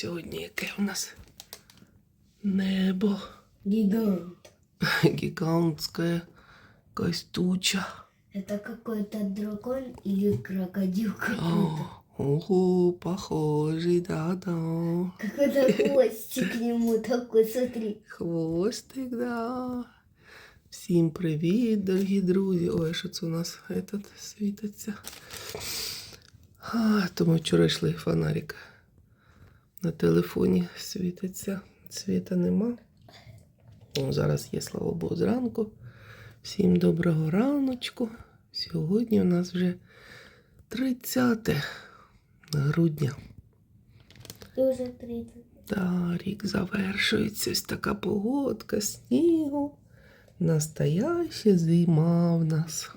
сьогодні яке у нас небо Гигант. гігантське, якась туча. Это какой-то дракон или крокодил какой-то. Ого, похожий, да-да. Какой-то хвостик к нему такой, смотри. Хвостик, да. Всім привіт, дорогі друзі. Ой, що це у нас этот світиться. А, то ми вчора йшли фонарик. На телефоні світиться. Світа нема. О, зараз є, слава Богу, зранку. Всім доброго раночку. Сьогодні у нас вже 30 грудня. И уже 30. Та рік завершується. Ось така погодка, снігу. Настояща зима в нас.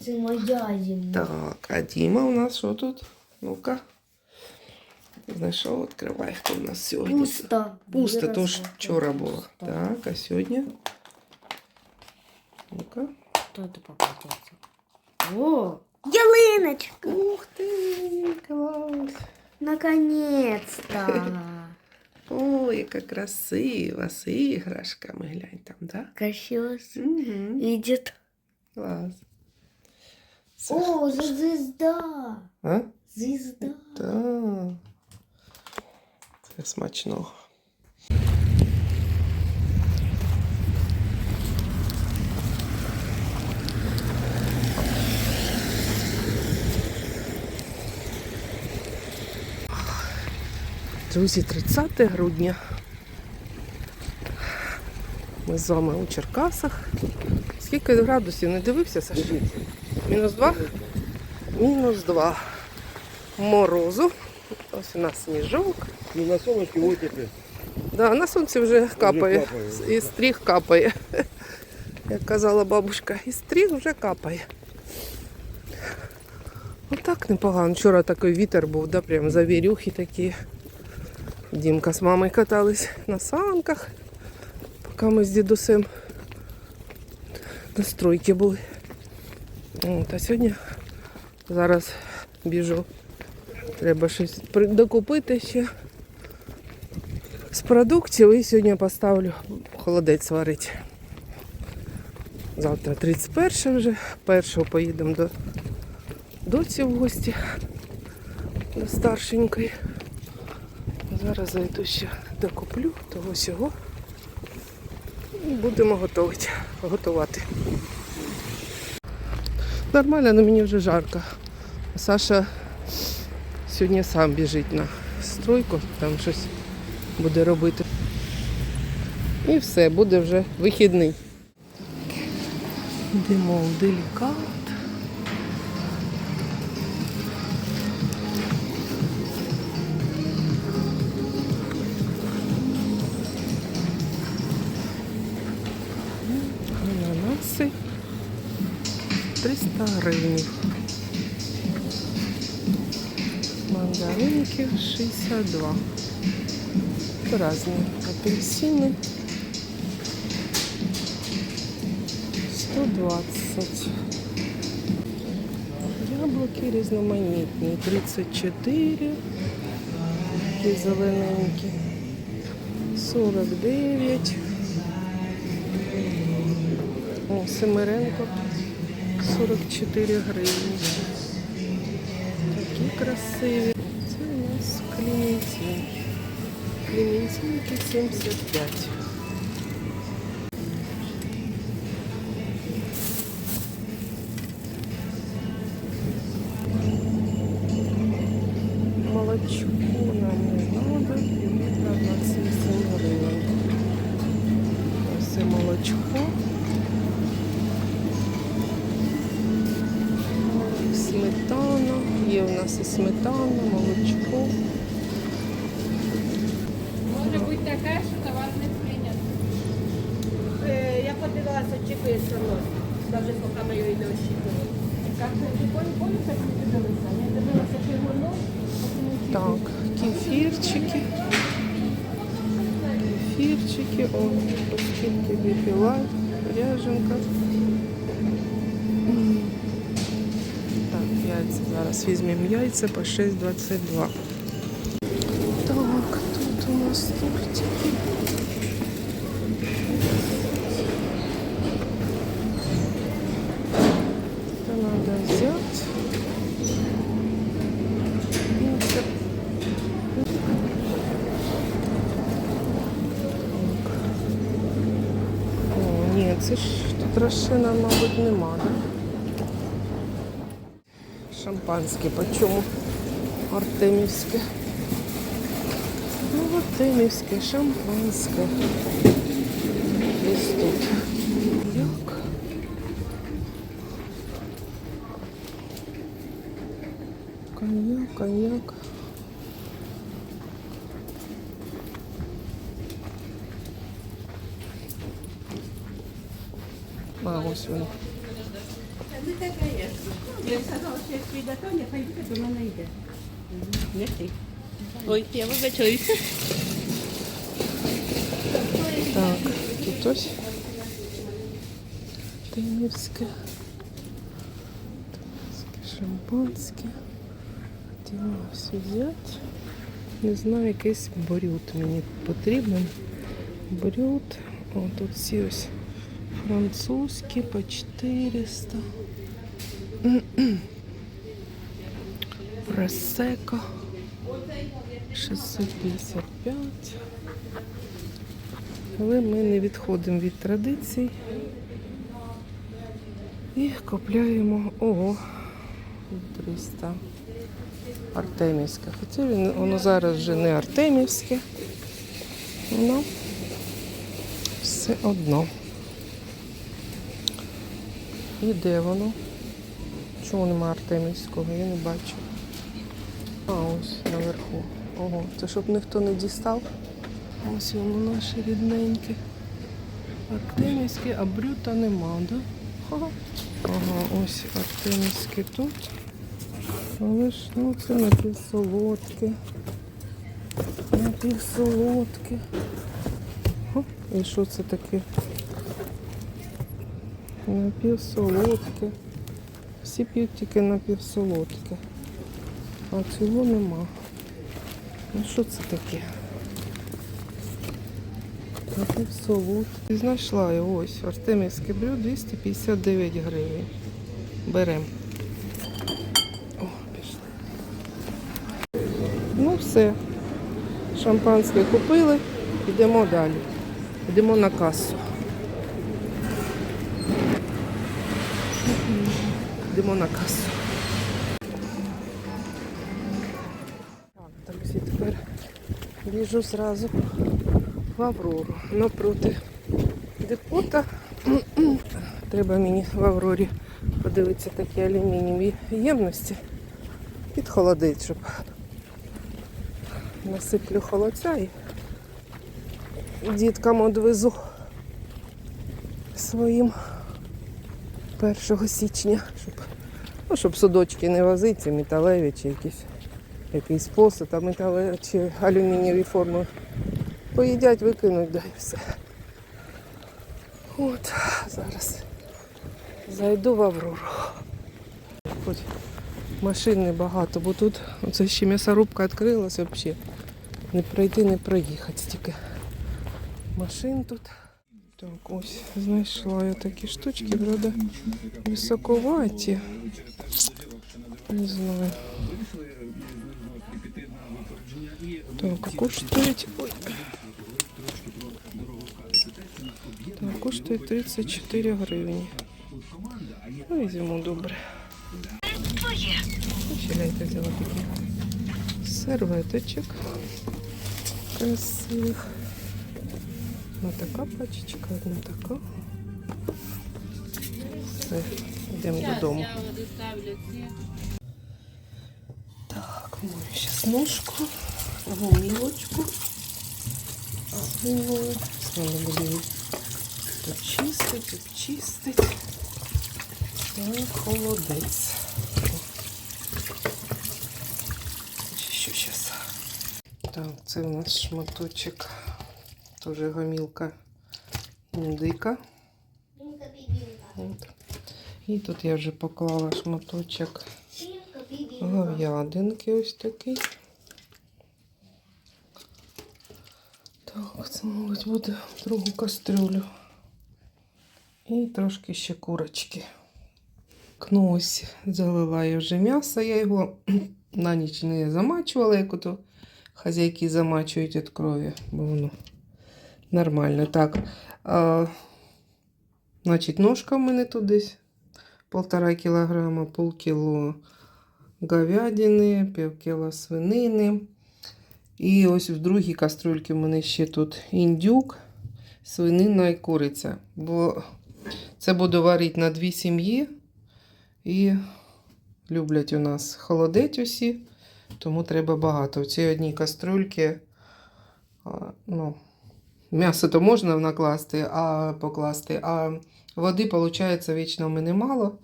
Это моя зима. Так, а Діма у нас що тут? Ну-ка. Знайшов, відкривай, хто у нас сьогодні. Пусто. Пусто, то ж Выросла. вчора було. Пусто. Так, а сьогодні? Ну-ка. Кто это покатился? О, ялиночка. Ух ти, клас. Наконец-то. Ой, яка красива, з іграшками. Глянь там, так? Красиво Угу. видит. Клас. Це- О, за звезда. А? Звезда. Так. Це смачно. Друзі, 30 грудня. Ми з вами у Черкасах. Скільки градусів не дивився, Саш? Мінус 2? Мінус 2 морозу. Ось у нас сніжок. Ну, на солнышке оттепель. Да, на сонці вже капає. капає. І стріх капає. Як казала бабушка, і стріх вже капає. Отак непогано. Вчора такий вітер був, да, прям завірюхи такі. Дімка з мамою катались на санках, поки ми з дідусем на стройці були. От, а сьогодні зараз біжу. Треба щось докупити ще з продуктів і сьогодні поставлю холодець варити. Завтра 31 вже. Першого поїдемо до доці в гості до старшенької. Зараз зайду ще докуплю того всього. І будемо готувати. готувати. Нормально, але мені вже жарко. Саша сьогодні сам біжить на стройку, там щось буде робити. І все, буде вже вихідний. Йдемо в делікат. Мандаринки 62. Разные апельсины 120. Яблуки різноманітні 34. Такі зелененькі. 49. О, Семеренко 44 гривні. Такі красиві. Клементин. Клементинки 75. Молочко нам не надо. Літра 28 гривень. Це молочко. Сметана. Є у нас і сметана, молочко. Я подивилася, чи писано, навіть поки ми її не очікували. Як ти помниш, як ми дивилися? Я дивилася, чи воно, Так, кефірчики. Кефірчики, о, оскільки випила, ряженка. М. Так, яйця. Зараз візьмемо яйця по 6,22. Так, тут нас тортики. Тут розшина, мабуть, нема? Шампанське по чому? Артемівське. Ну, Артемівське, шампанське. Десь тут. Як? Коньяк, коньяк. А, ось він. Ми таке є. Я сказала, що як піде Тоня, хай йде, до мене йде. Не ти. Ой, я вибачаюся. Так, тут ось Тимівське. Тимівське, шампанське. Хотіла ось взяти. Не знаю, якийсь борют мені потрібен. Борют. О, тут всі ось Французькі по 400. Просека 655. Але ми не відходимо від традицій і купляємо ого 300 Артемівське. Хоча воно зараз вже не Артемівське, воно все одно. І де воно? Чому нема Артемівського? Я не бачу. А, ось наверху. Ого, це щоб ніхто не дістав. Ось воно наше рідненьке. Артемівське, а брюта нема, да? Ага. Ось Артемівське тут. Але ж ну це напівсолодке. Напівсолодке. Оп, І що це таке? Напівсолодке. Всі п'ють тільки напівсолодке. А цього нема. Ну що це таке? Напівсолодке. Знайшла його ось. Артемівське блюдо 259 гривень. Беремо. О, пішли. Ну все. Шампанське купили. Йдемо далі. Йдемо на касу. Йдемо на касу. Так, друзі, тепер біжу зразу в Аврору напроти депота. Треба мені в Аврорі подивитися такі алюмінієві ємності. Під холодець, щоб насиплю холодця і діткам одвезу своїм 1 січня, щоб, ну, щоб судочки не возити, металеві чи якісь якийсь посуд, а металеві чи алюмінієві форми поїдять, викинуть, да і все. От, зараз зайду в Аврору. Хоч машин небагато, бо тут оце ще м'ясорубка відкрилася взагалі. Не пройти, не проїхати стільки. Машин тут. Так, ось знайшла я такі штучки, правда, високоваті. Не знаю. Так, коштують. Ой. Так, коштує 34 гривні. Ну, візьму добре. Ще гляньте, взяла такі серветочок красивих. Одна така пачечка, одна така. Все, йдемо додому. Так, мою сейчас ножку, гумілочку. Ой, Надо буде її почистити, обчистити. І холодець. Чищу зараз. Так, це у нас шматочок. Тоже гомілка індика. От. І тут я вже поклала шматочок говядинки ось такий. Так, це, мабуть, буде в другу кастрюлю. І трошки ще курочки. Ну ось залила я вже м'ясо, я його на ніч не замачувала, як ото хазяйки замачують від крові, бо воно нормально. Так. А, значить, ножка в мене тут десь полтора кілограма, полкіло говядини, півкіла свинини. І ось в другій кастрюльці в мене ще тут індюк, свинина і куриця. Бо це буду варити на дві сім'ї. І люблять у нас холодець усі, тому треба багато. В цій одній кастрюльці а, ну, м'ясо то можна накласти, а покласти, а води, виходить, вічно мене мало,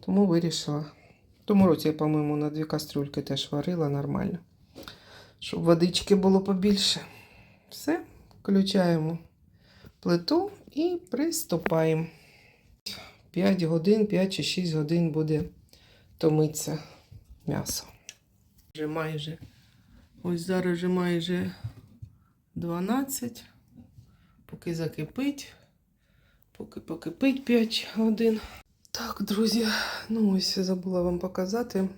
тому вирішила. Тому році я, по-моєму, на дві кастрюльки теж варила нормально. Щоб водички було побільше. Все, включаємо плиту і приступаємо. 5 годин, 5 чи 6 годин буде томитися м'ясо. Вже майже. Ось зараз вже майже 12. Поки закипить. Поки покипить 5 годин. Так, друзі, ну ось забула вам показати.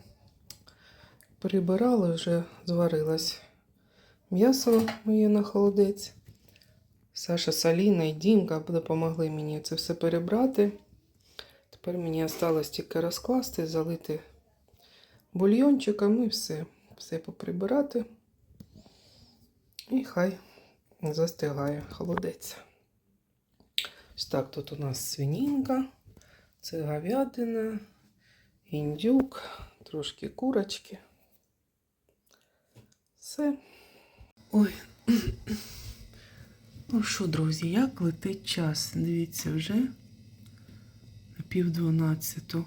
Прибирала, вже зварилось м'ясо моє на холодець. Саша Саліна і Дімка допомогли мені це все перебрати. Тепер мені осталось тільки розкласти, залити бульйончиком і все. Все поприбирати. І хай застигає холодець. Ось так тут у нас свинінка, це говядина, індюк, трошки курочки. Все. Ой. Ну що, друзі, як летить час? Дивіться, вже на пів дванадцяту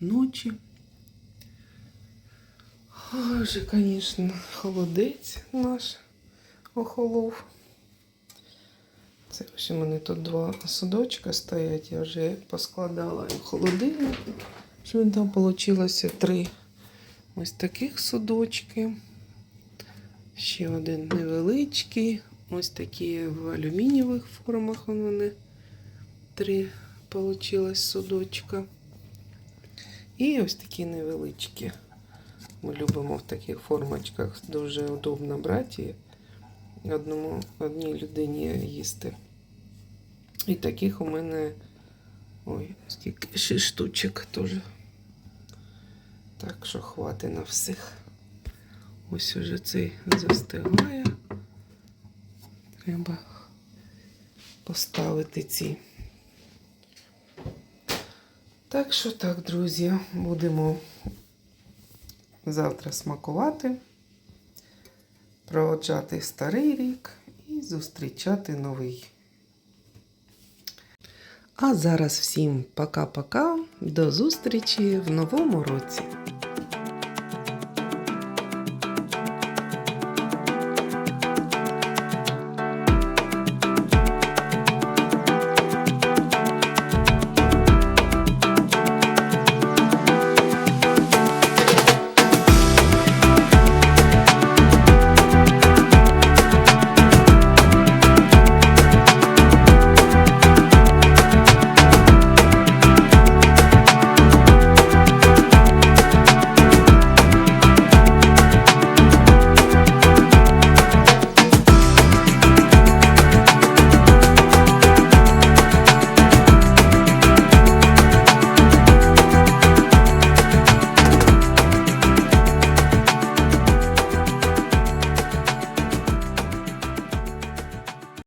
ночі. Ой, вже, звісно, холодець наш охолов. Це ось у мене тут два судочка стоять, я вже поскладала в холодильник. Що там вийшло три ось таких судочки. Ще один невеличкий. Ось такі в алюмінієвих формах вони три получилось судочка. І ось такі невеличкі. Ми любимо в таких формочках. Дуже удобно брати одному, одній людині їсти. І таких у мене ой, скільки шість штучок теж. Так що хватить на всіх. Ось уже цей застигає. Треба поставити ці. Так що так, друзі, будемо завтра смакувати, проводжати старий рік і зустрічати новий. А зараз всім пока-пока. До зустрічі в новому році.